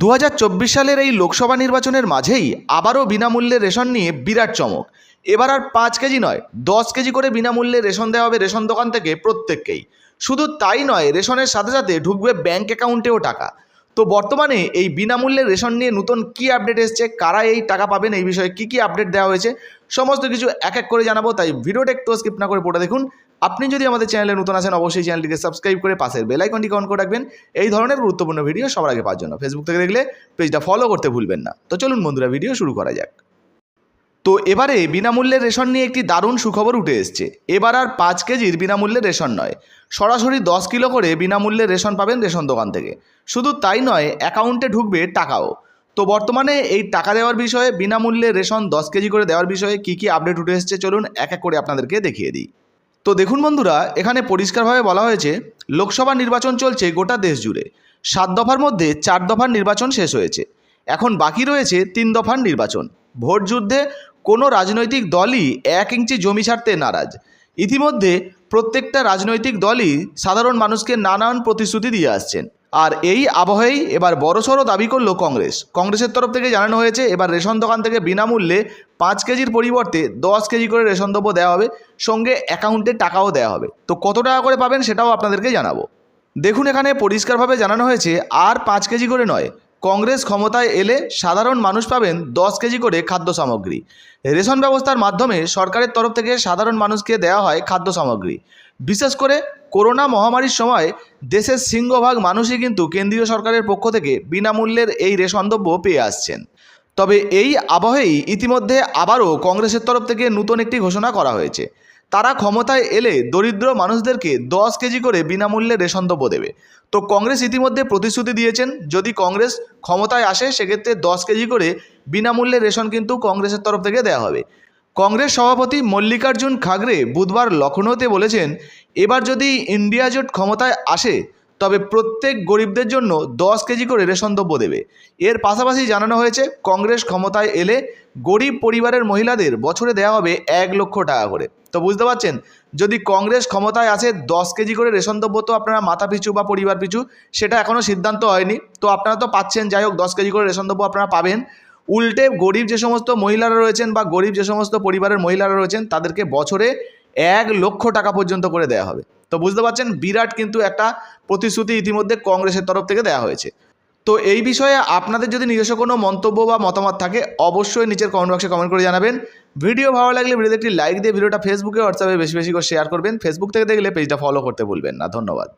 দু হাজার চব্বিশ সালের এই লোকসভা নির্বাচনের মাঝেই আবারও বিনামূল্যে রেশন নিয়ে বিরাট চমক। এবার আর পাঁচ কেজি নয়, দশ কেজি করে বিনামূল্যে রেশন দেওয়া হবে রেশন দোকান থেকে প্রত্যেককেই। শুধু তাই নয়, রেশনের সাথে সাথে ঢুকবে ব্যাঙ্ক অ্যাকাউন্টেও টাকা। তো বর্তমানে এই বিনামূল্যে রেশন নিয়ে নতুন কী আপডেট এসছে, কারা এই টাকা পাবেন, এই বিষয়ে কী কী আপডেট দেওয়া হয়েছে, সমস্ত কিছু এক এক করে জানাব, তাই ভিডিওটা একটু স্কিপ না করে পড়ে দেখুন। আপনি যদি আমাদের চ্যানেলে নতুন আছেন, অবশ্যই চ্যানেলটিকে সাবস্ক্রাইব করে পাশের বেল আইকনটি অন করে রাখবেন। এই ধরনের গুরুত্বপূর্ণ ভিডিও সবার আগে পাওয়ার জন্য। ফেসবুক থেকে দেখলে পেজটা ফলো করতে ভুলবেন না। তো চলুন বন্ধুরা ভিডিও শুরু করা যাক। তো এবারে বিনামূল্যে রেশন নিয়ে একটি দারুণ সুখবর উঠে এসছে। এবার আর পাঁচ কেজির বিনামূল্যে রেশন নয়। সরাসরি দশ কিলো করে বিনামূল্যে রেশন পাবেন রেশন দোকান থেকে। শুধু তাই নয় অ্যাকাউন্টে ঢুকবে টাকাও। তো বর্তমানে এই টাকা দেওয়ার বিষয়ে, বিনামূল্যে রেশন দশ কেজি করে দেওয়ার বিষয়ে কী কী আপডেট উঠে এসছে, চলুন এক এক করে আপনাদেরকে দেখিয়ে দিই। তো দেখুন বন্ধুরা, এখানে পরিষ্কারভাবে বলা হয়েছে, লোকসভা নির্বাচন চলছে গোটা দেশ জুড়ে। সাত দফার মধ্যে চার দফার নির্বাচন শেষ হয়েছে। এখন বাকি রয়েছে তিন দফার নির্বাচন। ভোট যুদ্ধে কোনো রাজনৈতিক দলই এক ইঞ্চি জমি ছাড়তে নারাজ। ইতিমধ্যে প্রত্যেকটা রাজনৈতিক দলই সাধারণ মানুষকে নানান প্রতিশ্রুতি দিয়ে আসছেন। আর এই আবহেই এবার বড়সড় দাবি করল কংগ্রেস। কংগ্রেসের তরফ থেকে জানানো হয়েছে, এবার রেশন দোকান থেকে বিনামূল্যে পাঁচ কেজির পরিবর্তে দশ কেজি করে রেশন দ্রব্য দেওয়া হবে, সঙ্গে অ্যাকাউন্টে টাকাও দেওয়া হবে। তো কত টাকা করে পাবেন সেটাও আপনাদেরকে জানাব। দেখুন এখানে পরিষ্কারভাবে জানানো হয়েছে, আর পাঁচ কেজি করে নয়, কংগ্রেস ক্ষমতায় এলে সাধারণ মানুষ পাবেন দশ কেজি করে খাদ্য সামগ্রী। রেশন ব্যবস্থার মাধ্যমে সরকারের তরফ থেকে সাধারণ মানুষকে দেওয়া হয় খাদ্য সামগ্রী। বিশেষ করে করোনা মহামারীর সময় দেশের সিংহভাগ মানুষই কিন্তু কেন্দ্রীয় সরকারের পক্ষ থেকে বিনামূল্যের এই রেশন দ্রব্য পেয়ে আসছেন। তবে এই আবহেই ইতিমধ্যে আবারও কংগ্রেসের তরফ থেকে নতুন একটি ঘোষণা করা হয়েছে। তারা ক্ষমতায় এলে দরিদ্র মানুষদেরকে দশ কেজি করে বিনামূল্যে রেশন দ্রব্য দেবে। তো কংগ্রেস ইতিমধ্যে প্রতিশ্রুতি দিয়েছেন, যদি কংগ্রেস ক্ষমতায় আসে, সেক্ষেত্রে দশ কেজি করে বিনামূল্যে রেশন কিন্তু কংগ্রেসের তরফ থেকে দেওয়া হবে। কংগ্রেস সভাপতি মল্লিকার্জুন খাগড়ে বুধবার লখনৌতে বলেছেন, এবার যদি ইন্ডিয়া জোট ক্ষমতায় আসে, তবে প্রত্যেক গরিবদের জন্য দশ কেজি করে রেশন দ্রব্য দেবে। এর পাশাপাশি জানানো হয়েছে, কংগ্রেস ক্ষমতায় এলে গরিব পরিবারের মহিলাদের বছরে দেওয়া হবে এক লক্ষ টাকা করে। তো বুঝতে পারছেন, যদি কংগ্রেস ক্ষমতায় আসে, দশ কেজি করে রেশন দ্রব্য তো আপনারা মাথা পিছু বা পরিবার পিছু, সেটা এখনও সিদ্ধান্ত হয়নি। তো আপনারা তো পাচ্ছেন, যাই হোক, দশ কেজি করে রেশন দ্রব্য আপনারা পাবেন। উল্টে গরিব যে সমস্ত মহিলারা রয়েছেন বা গরিব যে সমস্ত পরিবারের মহিলারা রয়েছেন, তাদেরকে বছরে এক লক্ষ টাকা পর্যন্ত করে দেওয়া হবে। তো বুঝতে পারছেন, বিরাট কিন্তু একটা প্রতিশ্রুতি ইতিমধ্যে কংগ্রেসের তরফ থেকে দেওয়া হয়েছে। তো এই বিষয়ে আপনাদের যদি নিজস্ব কোনো মন্তব্য বা মতামত থাকে, অবশ্যই নিচের কমেন্ট বক্সে কমেন্ট করে জানাবেন। ভিডিও ভালো লাগলে ভিডিওতে একটি লাইক দিয়ে ভিডিওটা ফেসবুকে হোয়াটসঅ্যাপে বেশি বেশি করে শেয়ার করবেন। ফেসবুক থেকে দেখলে পেজটা ফলো করতে ভুলবেন না। ধন্যবাদ।